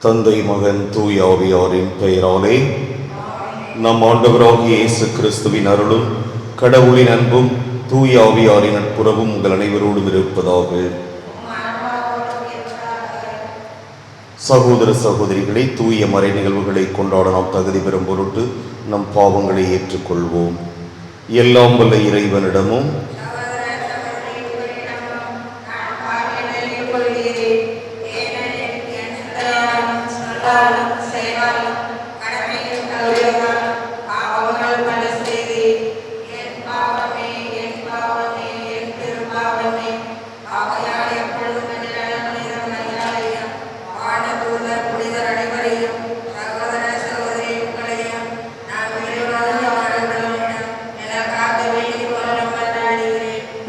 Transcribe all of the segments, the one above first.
தந்தை மகன் தூய் ஆவியாரின் பெயராலே நம் ஆண்டவராகிய இயேசு கிறிஸ்துவின் அருளும் கடவுளின் அன்பும் தூய் ஆவியாரின் நட்புறவும் உங்கள் அனைவரோடும் இருப்பதாக சகோதர சகோதரிகளை தூய மறை நிகழ்வுகளை கொண்டாட நாம் தகுதி பெறும் பொருட்டு நம் பாவங்களை ஏற்றுக்கொள்வோம். எல்லாம் வல்ல இறைவனிடமும்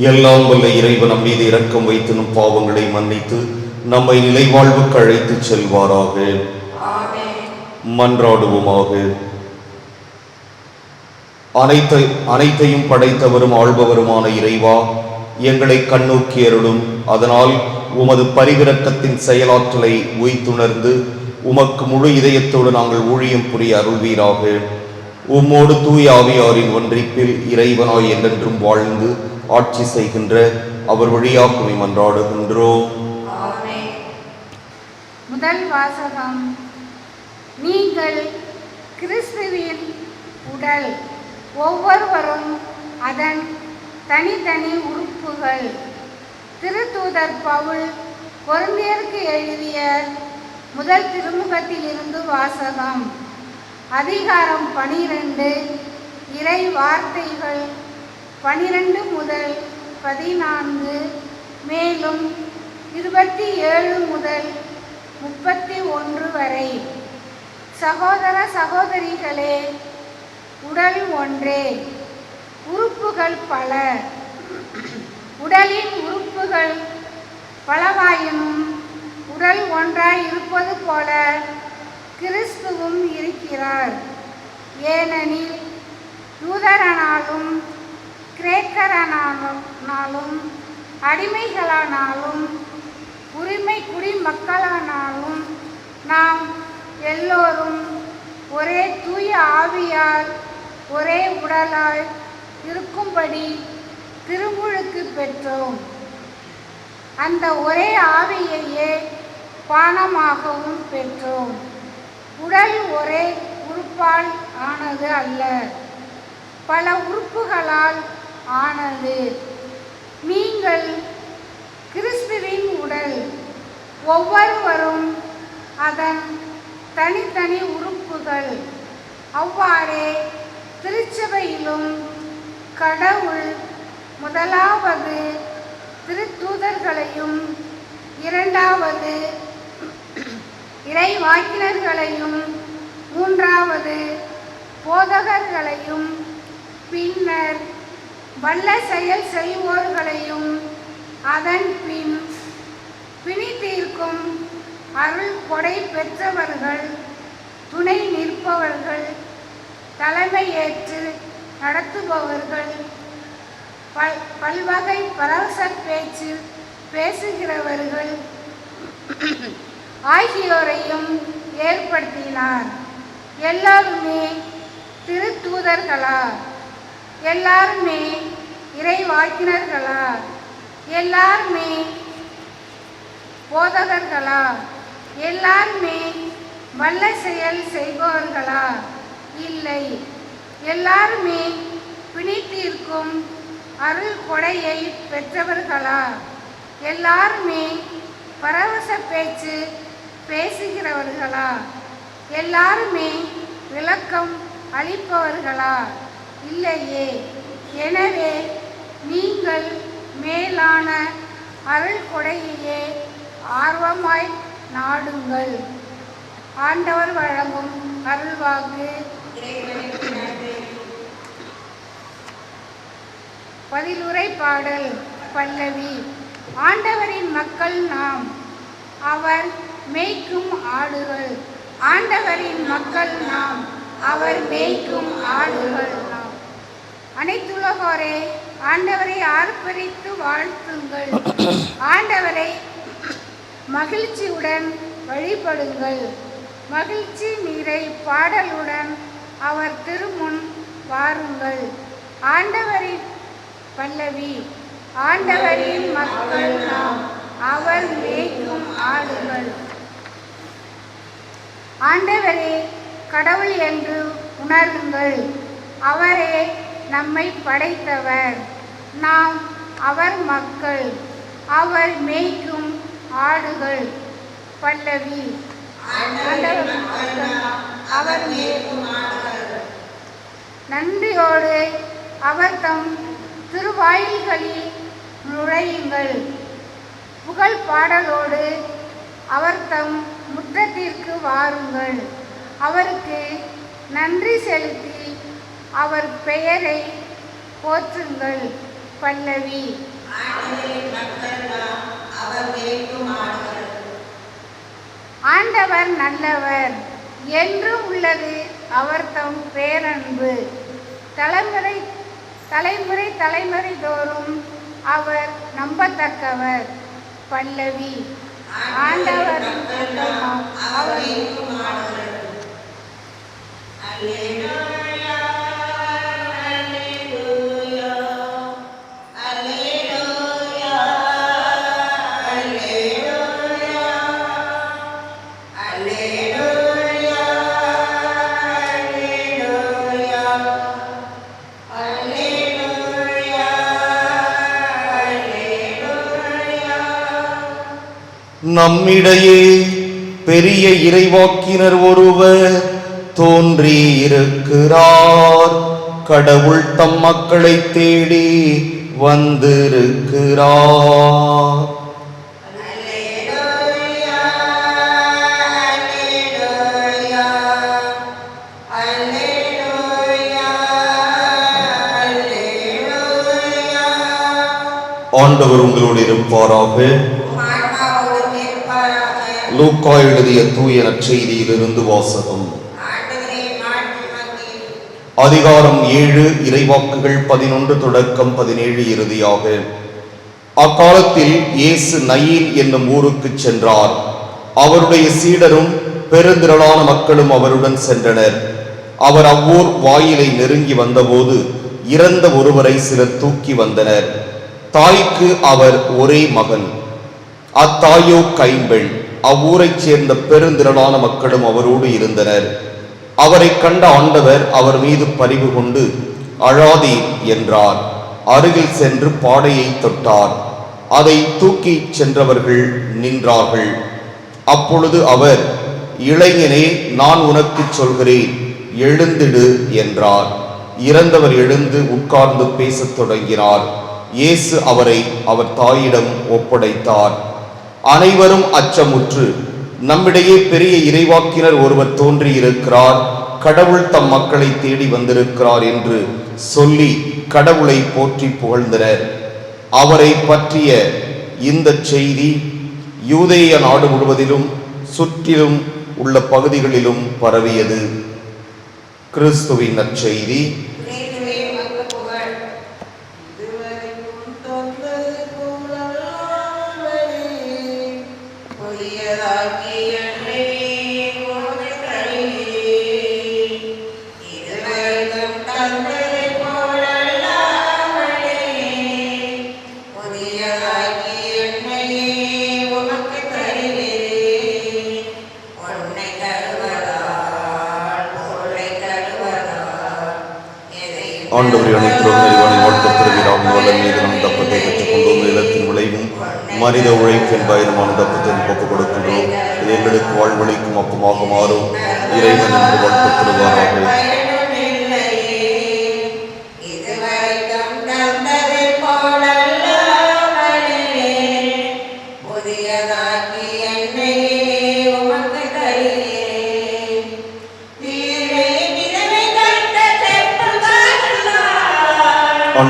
எல்லாம் வல்ல இறைவன் நம் மீது இரக்கம் வைத்து நம் பாவங்களை மன்னித்து நம்மை நிலைவாழ்வுக்கு அழைத்துச் செல்வாராக. மன்றாடுவோமாக. அனைத்தை அனைத்தையும் படைத்தவரும் ஆள்பவருமான இறைவா எங்களை கண்ணோக்கி அருளும். அதனால் உமது பரிவிரக்கத்தின் செயலாற்றலை உய்த்துணர்ந்து உமக்கு முழு இதயத்தோடு நாங்கள் ஊழியம் புரிய அருள்வீராக. உம்மோடு தூய ஆவியாரின் ஒன்றிப்பில் இறைவனாய் என்றென்றும் வாழ்ந்து ஆட்சி செய்கின்ற அவர் வழியாக மன்றாடுகின்றோம் முதல் வாசகம் நீங்கள் கிறிஸ்துவின் உடல் ஒவ்வொருவரும் அதன் தனித்தனி உறுப்புகள். திருத்தூதர் பவுல் பொருந்தியருக்கு எழுதிய முதல் திருமுகத்திலிருந்து வாசகம் அதிகாரம் பனிரெண்டு இறை வார்த்தைகள் பனிரெண்டு முதல் பதினான்கு மேலும் இருபத்தி ஏழு முதல் முப்பத்தி ஒன்று வரை. சகோதர சகோதரிகளே உடல் ஒன்றே. உறுப்புகள் பல. உடலின் உறுப்புகள் பலவாயினும் உடல் ஒன்றாய் இருப்பது போல கிறிஸ்துவும் இருக்கிறார். ஏனெனில் யூதரனாலும் கிரேக்கரானாலும் அடிமைகளானாலும் உரிமை குடிமக்களானாலும் நாம் எல்லோரும் ஒரே தூய ஆவியால் ஒரே உடலால் இருக்கும்படி திருமுழுக்கு பெற்றோம். அந்த ஒரே ஆவியையே பானமாகவும் பெற்றோம். உடல் ஒரே உறுப்பால் ஆனது அல்ல. பல உறுப்புகளால் ஆனது. நீங்கள் கிறிஸ்துவின் உடல் ஒவ்வொருவரும் அதன் தனித்தனி உறுப்புகள். அவ்வாறே திருச்சபையிலும் கடவுள் முதலாவது திருத்தூதர்களையும் இரண்டாவது இறைவாக்கினர்களையும் மூன்றாவது போதகர்களையும் பின்னர் வல்ல செயல் செய்வோர்களையும் அதன் பின் பிணி தீர்க்கும் அருள் கொடை பெற்றவர்கள் துணை நிற்பவர்கள் தலைமையேற்று நடத்துபவர்கள் பல் பல்வகை பரவச பேச்சு பேசுகிறவர்கள் ஆகியோரையும் ஏற்படுத்தினார். எல்லாருமே திருத்தூதர்களா? எல்லாருமே இறைவாக்கினர்களா எல்லாருமே போதகர்களா? எல்லாருமே வல்ல செயல் செய்பவர்களா? இல்லை. எல்லாருமே பிணித்திருக்கும் அருள் கொடையை பெற்றவர்களா? எல்லாருமே பரவச பேச்சு பேசுகிறவர்களா? எல்லாருமே விளக்கம் அளிப்பவர்களா? இல்லையே. எனவே நீங்கள் மேலான அருள் கொடையையே ஆர்வமாய் நாடுங்கள். ஆண்டவர் வழங்கும் அருள்வாக்கு பதிலுரை பாடல் பல்லவி. ஆண்டவரின் மக்கள் நாம். அவர் மேய்க்கும் ஆடுகள். ஆண்டவரின் மக்கள் நாம். அவர் மேய்க்கும் ஆடுகள். அனைத்துலகோரே ஆண்டவரை ஆர்ப்பரித்து வாழ்த்துங்கள். ஆண்டவரை மகிழ்ச்சியுடன் வழிபடுங்கள். மகிழ்ச்சி நீரை பாடலுடன் அவர் திருமுன் வாருங்கள். ஆண்டவரின் பல்லவி ஆண்டவரின் மக்கள் நாம் அவர் மேய்க்கும் ஆடுகள். ஆண்டவரே கடவுள் என்று உணருங்கள் அவரே நம்மை படைத்தவர். நாம் அவர் மக்கள் அவர் மேய்க்கும் ஆடுகள் பல்லவி. அவர் நன்றியோடு அவர் தம் திருவாயில்களில் நுழையுங்கள். புகழ் பாடலோடு அவர் தம் முற்றத்திற்கு வாருங்கள். அவருக்கு நன்றி செலுத்தி அவர் பெயரை போற்றுங்கள் பல்லவி. ஆண்டவர் நல்லவர் என்று உள்ளது அவர் தம் பேரன்பு. தலைமுறை தலைமுறை தலைமுறை தோறும் அவர் நம்பத்தக்கவர் பல்லவி. ஆண்டவர் அவர். நம்மிடையே பெரிய இறைவாக்கினர் ஒருவர் தோன்றி இருக்கிறார் கடவுள் தம் மக்களை தேடி வந்திருக்கிறார். ஆண்டவர் உங்களோடு இருப்பாராக. லூக்கா எழுதிய தூய நற்செய்தியிலிருந்து வாசகம். அதிகாரம் ஏழு இறைவாக்குகள் பதினொன்று தொடக்கம் பதினேழு இறுதியாக. அக்காலத்தில் இயேசு நயீன் என்னும் ஊருக்கு சென்றார். அவருடைய சீடரும் பெருந்திரளான மக்களும் அவருடன் சென்றனர். அவர் அவ்வூர் வாயிலை நெருங்கி வந்தபோது இறந்த ஒருவரை சிலர் தூக்கி வந்தனர். தாய்க்கு அவர் ஒரே மகன். அத்தாயோ கைம்பெண். அவ்வூரைச் சேர்ந்த பெருந்திரளான மக்களும் அவரோடு இருந்தனர். அவரை கண்ட ஆண்டவர் அவர் மீது பரிவு கொண்டு அழாதீர் என்றார். அருகில் சென்று பாடையை தொட்டார். அதை தூக்கிச் சென்றவர்கள் நின்றார்கள். அப்பொழுது அவர் இளைஞனே நான் உனக்குச் சொல்கிறேன் எழுந்திடு என்றார். இறந்தவர் எழுந்து உட்கார்ந்து பேசத் தொடங்கினார். இயேசு அவரை அவர் தாயிடம் ஒப்படைத்தார். அனைவரும் அச்சமுற்று. நம்மிடையே பெரிய இறைவாக்கினர் ஒருவர் தோன்றியிருக்கிறார். கடவுள் தம் மக்களை தேடி வந்திருக்கிறார் என்று சொல்லி கடவுளை போற்றி புகழ்ந்தனர். அவரை பற்றிய இந்த செய்தி யூதேய நாடு முழுவதிலும் சுற்றிலும் உள்ள பகுதிகளிலும் பரவியது. கிறிஸ்துவின் நற்செய்தி. ஆண்டவரை அனைத்திலும் நிறைவான வாழ்க்கை பெறுகிறாம் வளன் மீது நம் தப்பத்தை பெற்றுக்கொண்டோம் நிலத்தின் விளைவும் மனித உழைப்பின் பயணமான தப்பத்தை ஒப்புக் கொடுக்கின்றோம். இது எங்களுக்கு வாழ்வழிக்கும் அப்பமாக மாறும். இறைவன் என்று வாழ்க்கை பெறுவாராக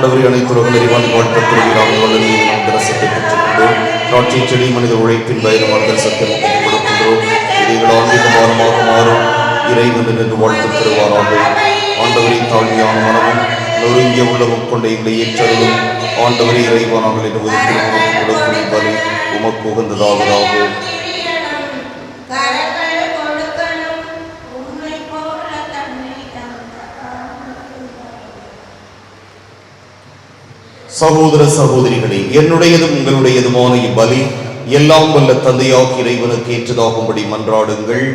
ஆண்டவரை அனைத்து உலகம் நிறைவான வாழ்க்கை திருவிழாவை வளர்ந்து நாம் தரிசத்தை பெற்றுக்கொண்டோம் நாட்டின் செடி மனித உழைப்பின் பயிர் வாழ்தல் சத்தியம் கொடுக்கின்றோம் இதைகள் ஆன்மீக வாரமாக மாறும். இறைவன் என்று வாழ்த்து தருவாராக ஆண்டவரை தாழ்மையான மனமும் நொறுங்கிய உள்ள முக்கொண்ட எங்களை ஏற்றலும் ஆண்டவரை இறைவானாங்கள் என்று ஒதுக்கி கொடுக்கும் பலி உமக்கு உகந்ததாவதாக. சகோதர சகோதரிகளே என்னுடையதும் உங்களுடையதுமான இப்பலி எல்லாம் வல்ல தந்தையாக இறைவனுக்கு ஏற்றதாகும்படி மன்றாடுங்கள்.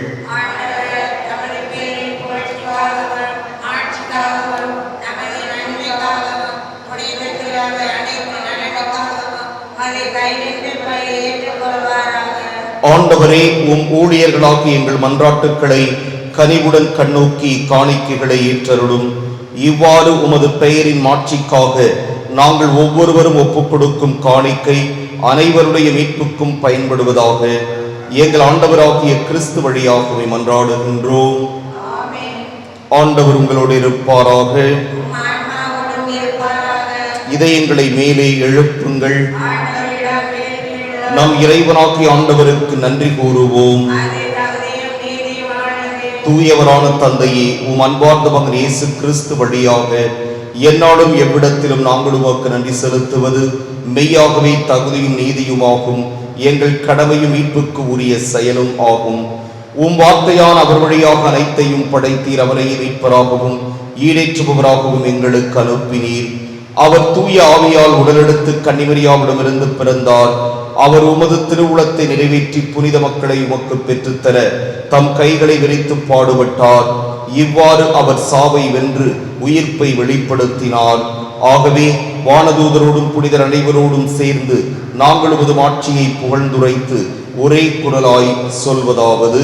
ஆண்டவரே உம் ஊழியர்களாகி எங்கள் மன்றாட்டுக்களை கனிவுடன் கண்ணோக்கி காணிக்கைகளை ஏற்றருளும். இவ்வாறு உமது பெயரின் மாட்சிக்காக நாங்கள் ஒவ்வொருவரும் ஒப்புக் கொடுக்கும் காணிக்கை அனைவருடைய மீட்புக்கும் பயன்படுவதாக எங்கள் ஆண்டவராகிய கிறிஸ்து வழியாகவே மன்றாடுகின்றோம். ஆண்டவர் உங்களோடு இருப்பாராக. இதயங்களை மேலே எழுப்புங்கள். நம் இறைவனாக்கி ஆண்டவருக்கு நன்றி கூறுவோம். தூயவரான தந்தையே உம் அன்பார்ந்த மகன் இயேசு கிறிஸ்து வழியாக என்னாலும் எவ்விடத்திலும் நாங்கள் உமக்கு நன்றி செலுத்துவது மெய்யாகவே தகுதியும் நீதியுமாகும். எங்கள் கடமையும் மீட்புக்கு உரிய செயலும் ஆகும். உம் வார்த்தையான் அவர் வழியாக அனைத்தையும் படைத்தீர். அவரையே மீட்பராகவும் ஈடேற்றுபவராகவும் எங்களுக்கு அனுப்பினீர். அவர் தூய ஆவியால் உடலெடுத்து கன்னிமரியாவிடமிருந்து பிறந்தார். அவர் உமது திருவுளத்தை நிறைவேற்றி புனித மக்களை உமக்கு பெற்றுத்தர தம் கைகளை விரித்து பாடுபட்டார். இவ்வாறு அவர் சாவை வென்று உயிர்ப்பை வெளிப்படுத்தினார். ஆகவே வானதூதரோடும் புனிதர் அனைவரோடும் சேர்ந்து நாங்கள் உமது ஆட்சியை புகழ்ந்துரைத்து ஒரே குரலாய் சொல்வதாவது.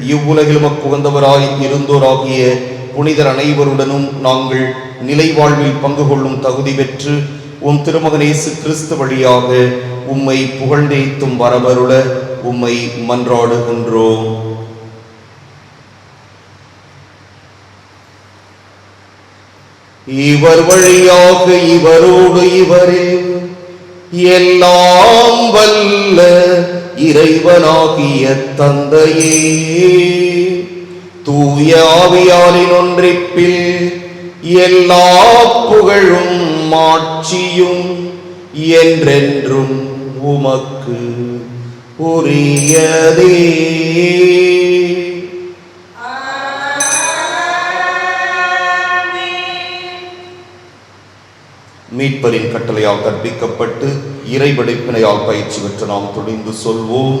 இவ்வுலகில் மக்குகந்தவராய் இருந்தோராகிய புனிதர் அனைவருடனும் நாங்கள் நிலை வாழ்வில் பங்கு கொள்ளும் தகுதி பெற்று உம் திருமகனேசு கிறிஸ்து வழியாக உம்மை புகழ்ந்தேத்தும் வரவருள உம்மை மன்றாடுகின்றோம். இவர் வழியாக இவரோடு இவரே எல்லாம் வல்ல இறைவனாகிய தந்தையே தூய ஆவியாலின் ஒன்றிப்பில் எல்லா புகழும் மாட்சியும் என்றென்றும் உமக்கு உரியதே. மீட்பரின் கட்டளையால் கற்பிக்கப்பட்டு இறை இறைவடிப்பினையால் பயிற்சி பெற்று நாம் துணிந்து சொல்வோம்.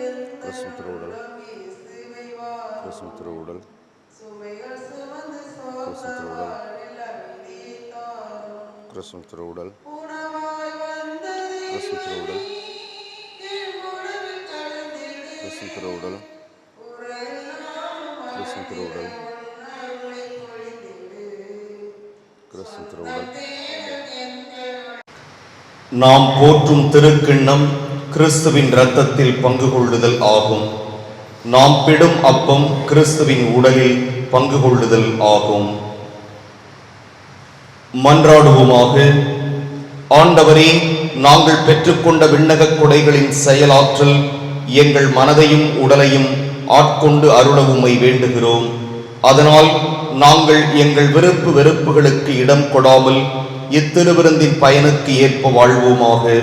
கிறிஸ்துவின் திருவுடல் கிறிஸ்துவின் திருவுடல் கிறிஸ்துவின் திருவுடல் கிறிஸ்துவின் திருவுடல் கிறிஸ்துவின் திருவுடல் கிறிஸ்துவின் திருவுடல் கிறிஸ்துவின் திருவுடல் நாம் போற்றும் திருக்கிண்ணம் கிறிஸ்துவின் இரத்தத்தில் பங்கு கொள்ளுதல் ஆகும். நாம் பிடும் அப்பம் கிறிஸ்துவின் உடலில் பங்கு கொள்ளுதல் ஆகும். மன்றாடுவோமாக ஆண்டவரே நாங்கள் பெற்றுக்கொண்ட விண்ணகக் கொடைகளின் செயலாற்றல் எங்கள் மனதையும் உடலையும் ஆட்கொண்டு அருளவுமை வேண்டுகிறோம். அதனால் நாங்கள் எங்கள் விருப்பு வெறுப்புகளுக்கு இடம் கொடாமல் இத்திருவிருந்தின் பயனுக்கு ஏற்ப வாழ்வோமாக.